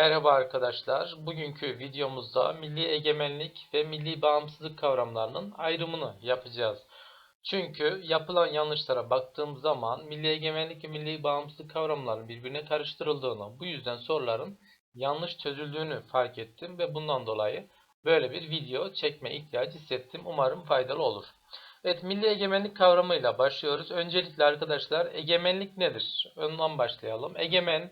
Merhaba arkadaşlar. Bugünkü videomuzda milli egemenlik ve milli bağımsızlık kavramlarının ayrımını yapacağız. Çünkü yapılan yanlışlara baktığım zaman milli egemenlik ve milli bağımsızlık kavramlarının birbirine karıştırıldığını, bu yüzden soruların yanlış çözüldüğünü fark ettim ve bundan dolayı böyle bir video çekme ihtiyacı hissettim. Umarım faydalı olur. Evet, milli egemenlik kavramıyla başlıyoruz. Öncelikle arkadaşlar egemenlik nedir? Ondan başlayalım. Egemen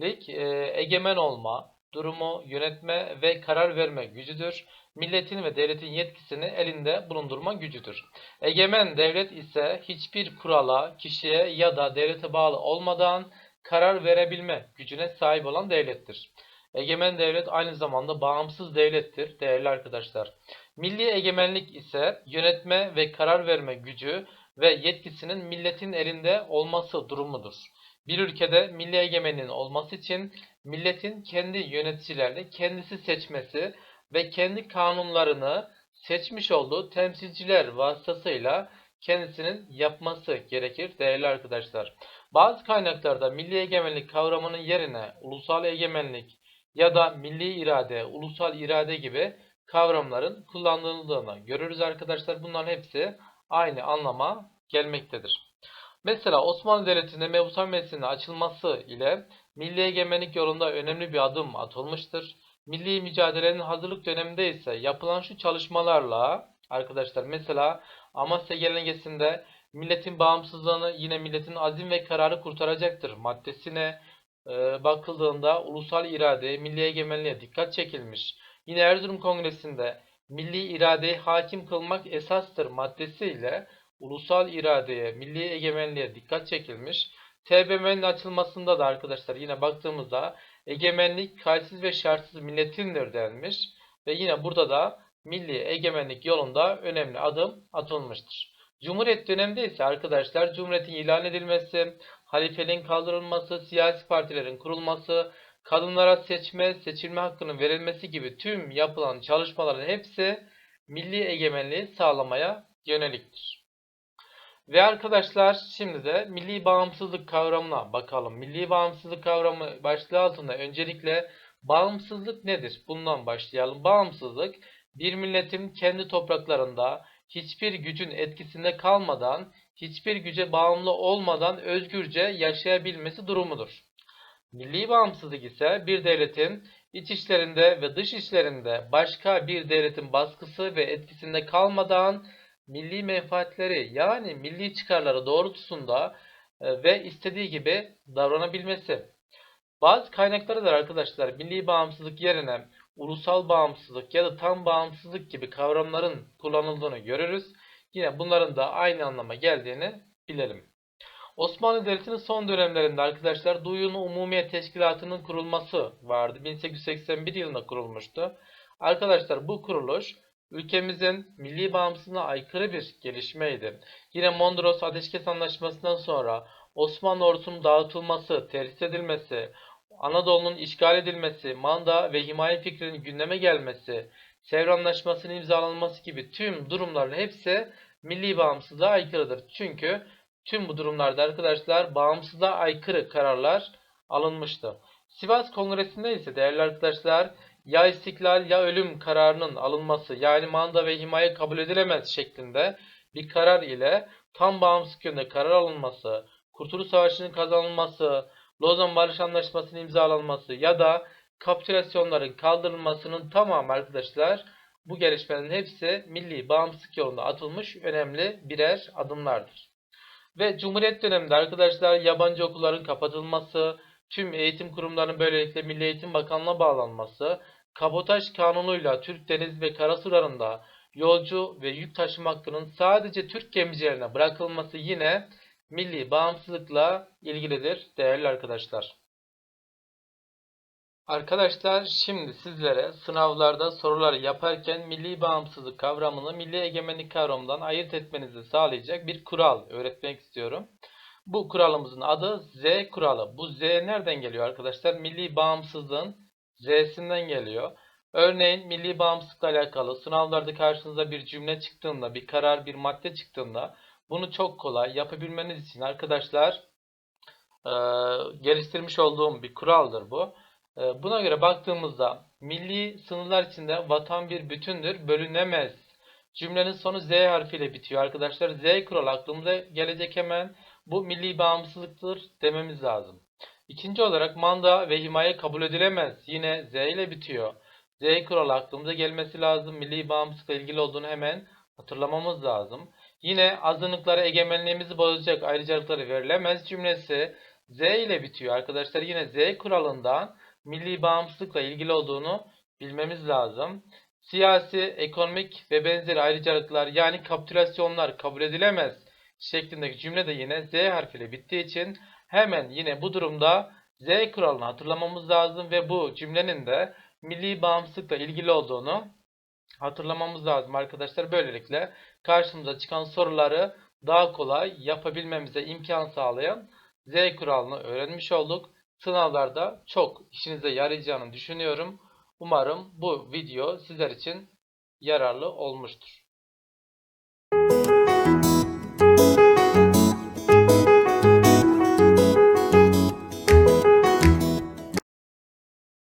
Lik, e, egemen olma, durumu yönetme ve karar verme gücüdür. Milletin ve devletin yetkisini elinde bulundurma gücüdür. Egemen devlet ise hiçbir kurala, kişiye ya da devlete bağlı olmadan karar verebilme gücüne sahip olan devlettir. Egemen devlet aynı zamanda bağımsız devlettir değerli arkadaşlar. Milli egemenlik ise yönetme ve karar verme gücü ve yetkisinin milletin elinde olması durumudur. Bir ülkede milli egemenliğin olması için milletin kendi yöneticilerini kendisi seçmesi ve kendi kanunlarını seçmiş olduğu temsilciler vasıtasıyla kendisinin yapması gerekir değerli arkadaşlar. Bazı kaynaklarda milli egemenlik kavramının yerine ulusal egemenlik ya da milli irade, ulusal irade gibi kavramların kullanıldığını görürüz arkadaşlar. Bunların hepsi aynı anlama gelmektedir. Mesela Osmanlı Devleti'nde Mebusan Meclisi'nin açılması ile milli egemenlik yolunda önemli bir adım atılmıştır. Milli mücadelenin hazırlık döneminde ise yapılan şu çalışmalarla arkadaşlar mesela Amasya Genelgesi'nde milletin bağımsızlığını yine milletin azim ve kararı kurtaracaktır maddesine e, bakıldığında ulusal irade, milli egemenliğe dikkat çekilmiş. Yine Erzurum Kongresi'nde milli iradeyi hakim kılmak esastır maddesiyle ulusal iradeye, milli egemenliğe dikkat çekilmiş. TBMM'nin açılmasında da arkadaşlar yine baktığımızda egemenlik kayıtsız ve şartsız milletindir denmiş. Ve yine burada da milli egemenlik yolunda önemli adım atılmıştır. Cumhuriyet döneminde ise arkadaşlar Cumhuriyet'in ilan edilmesi, halifeliğin kaldırılması, siyasi partilerin kurulması, kadınlara seçme, seçilme hakkının verilmesi gibi tüm yapılan çalışmaların hepsi milli egemenliği sağlamaya yöneliktir. Ve arkadaşlar şimdi de milli bağımsızlık kavramına bakalım. Milli bağımsızlık kavramı başlığı altında öncelikle bağımsızlık nedir? Bundan başlayalım. Bağımsızlık bir milletin kendi topraklarında hiçbir gücün etkisinde kalmadan, hiçbir güce bağımlı olmadan özgürce yaşayabilmesi durumudur. Milli bağımsızlık ise bir devletin iç işlerinde ve dış işlerinde başka bir devletin baskısı ve etkisinde kalmadan milli menfaatleri yani milli çıkarları doğrultusunda e, ve istediği gibi davranabilmesi. Bazı kaynaklarda da arkadaşlar milli bağımsızlık yerine ulusal bağımsızlık ya da tam bağımsızlık gibi kavramların kullanıldığını görürüz. Yine bunların da aynı anlama geldiğini bilelim. Osmanlı Devleti'nin son dönemlerinde arkadaşlar Duyunu Umumiye Teşkilatı'nın kurulması vardı. 1881 yılında kurulmuştu. Arkadaşlar bu kuruluş ülkemizin milli bağımsızlığına aykırı bir gelişmeydi. Yine Mondros Ateşkes Anlaşması'ndan sonra Osmanlı ordusunun dağıtılması, terhis edilmesi, Anadolu'nun işgal edilmesi, manda ve himaye fikrinin gündeme gelmesi, Sevr Anlaşması'nın imzalanması gibi tüm durumların hepsi milli bağımsızlığa aykırıdır. Çünkü tüm bu durumlarda arkadaşlar bağımsızlığa aykırı kararlar alınmıştı. Sivas Kongresi'nde ise değerli arkadaşlar ya istiklal ya ölüm kararının alınması yani manda ve himaye kabul edilemez şeklinde bir karar ile tam bağımsız yönde karar alınması, Kurtuluş Savaşı'nın kazanılması, Lozan Barış Anlaşması'nın imzalanması ya da kapitülasyonların kaldırılmasının tamamı arkadaşlar bu gelişmelerin hepsi milli bağımsızlık yolunda atılmış önemli birer adımlardır. Ve Cumhuriyet döneminde arkadaşlar yabancı okulların kapatılması, tüm eğitim kurumlarının böylelikle Milli Eğitim Bakanlığı'na bağlanması, Kabotaj kanunuyla Türk deniz ve karasularında yolcu ve yük taşıma hakkının sadece Türk gemicilerine bırakılması yine milli bağımsızlıkla ilgilidir değerli arkadaşlar. Arkadaşlar şimdi sizlere sınavlarda soruları yaparken milli bağımsızlık kavramını milli egemenlik kavramından ayırt etmenizi sağlayacak bir kural öğretmek istiyorum. Bu kuralımızın adı Z kuralı. Bu Z nereden geliyor arkadaşlar? Milli bağımsızlığın Z'sinden geliyor. Örneğin milli bağımsızlıkla alakalı sınavlarda karşınıza bir cümle çıktığında, bir karar, bir madde çıktığında bunu çok kolay yapabilmeniz için arkadaşlar e, geliştirmiş olduğum bir kuraldır bu. Ee, Buna göre baktığımızda milli sınırlar içinde vatan bir bütündür, bölünemez. Cümlenin sonu Z harfiyle bitiyor arkadaşlar. Z kuralı aklımıza gelecek hemen. Bu milli bağımsızlıktır dememiz lazım. İkinci olarak manda ve himaye kabul edilemez. Yine Z ile bitiyor. Z kuralı aklımıza gelmesi lazım. Milli bağımsızlıkla ilgili olduğunu hemen hatırlamamız lazım. Yine azınlıklara egemenliğimizi bozacak ayrıcalıkları verilemez cümlesi Z ile bitiyor arkadaşlar. Yine Z kuralından milli bağımsızlıkla ilgili olduğunu bilmemiz lazım. Siyasi, ekonomik ve benzeri ayrıcalıklar yani kapitülasyonlar kabul edilemez şeklindeki cümle de yine Z harfiyle bittiği için hemen yine bu durumda Z kuralını hatırlamamız lazım ve bu cümlenin de milli bağımsızlıkla ilgili olduğunu hatırlamamız lazım arkadaşlar. Böylelikle karşımıza çıkan soruları daha kolay yapabilmemize imkan sağlayan Z kuralını öğrenmiş olduk. Sınavlarda çok işinize yarayacağını düşünüyorum. Umarım bu video sizler için yararlı olmuştur.